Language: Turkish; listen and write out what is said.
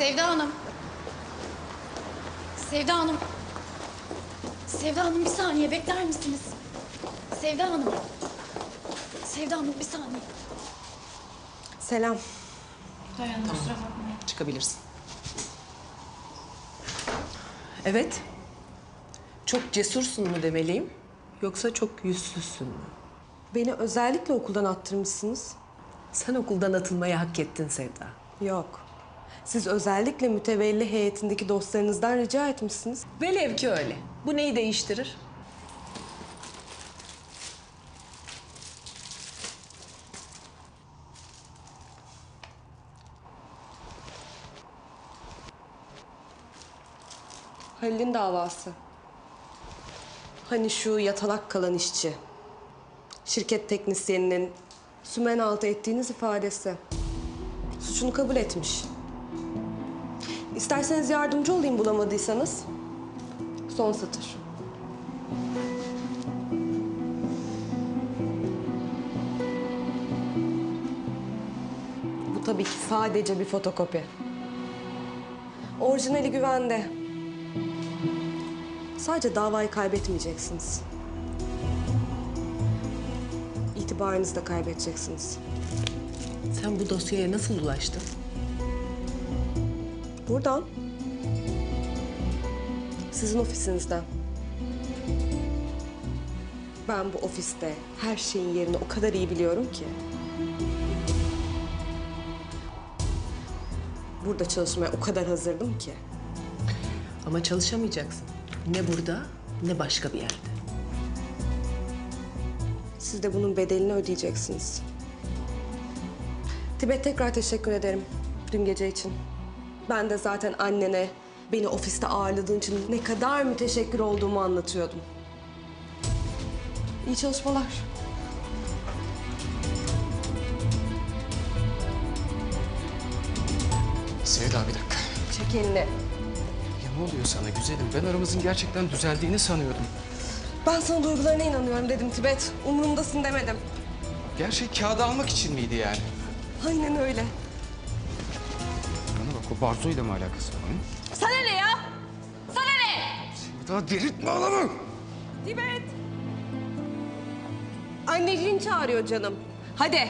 Sevda Hanım. Sevda Hanım. Sevda Hanım bir saniye bekler misiniz? Sevda Hanım. Sevda Hanım bir saniye. Selam. Dayan kusura bakmayın. Çıkabilirsin. Evet. Çok cesursun mu demeliyim? Yoksa çok yüzsüzsün mü? Beni özellikle okuldan attırmışsınız. Sen okuldan atılmayı hak ettin Sevda. Yok. Siz özellikle mütevelli heyetindeki dostlarınızdan rica etmişsiniz. Velev ki öyle. Bu neyi değiştirir? Halil'in davası. Hani şu yatalak kalan işçi. Şirket teknisyeninin sümen altı ettiğiniz ifadesi. Suçunu kabul etmiş. İsterseniz yardımcı olayım bulamadıysanız. Son satır. Bu tabii ki sadece bir fotokopi. Orijinali güvende. Sadece davayı kaybetmeyeceksiniz. İtibarınızı da kaybedeceksiniz. Sen bu dosyaya nasıl ulaştın? Buradan. Sizin ofisinizden. Ben bu ofiste her şeyin yerini o kadar iyi biliyorum ki. Burada çalışmaya o kadar hazırdım ki. Ama çalışamayacaksın. Ne burada ne başka bir yerde. Siz de bunun bedelini ödeyeceksiniz. Tibet tekrar teşekkür ederim dün gece için. Ben de zaten annene beni ofiste ağırladığın için ne kadar müteşekkir olduğumu anlatıyordum. İyi çalışmalar. Sevda bir dakika. Çek elini. Ya ne oluyor sana güzelim? Ben aramızın gerçekten düzeldiğini sanıyordum. Ben sana duygularına inanıyorum dedim Tibet. Umurumdasın demedim. Gerçek kağıdı almak için miydi yani? Aynen öyle. O Barzo'yla mı alakası var? Hı? Sana ne ya? Sana ne? Sevda delirtme adamı. Tibet! Anneciğin çağırıyor canım. Hadi.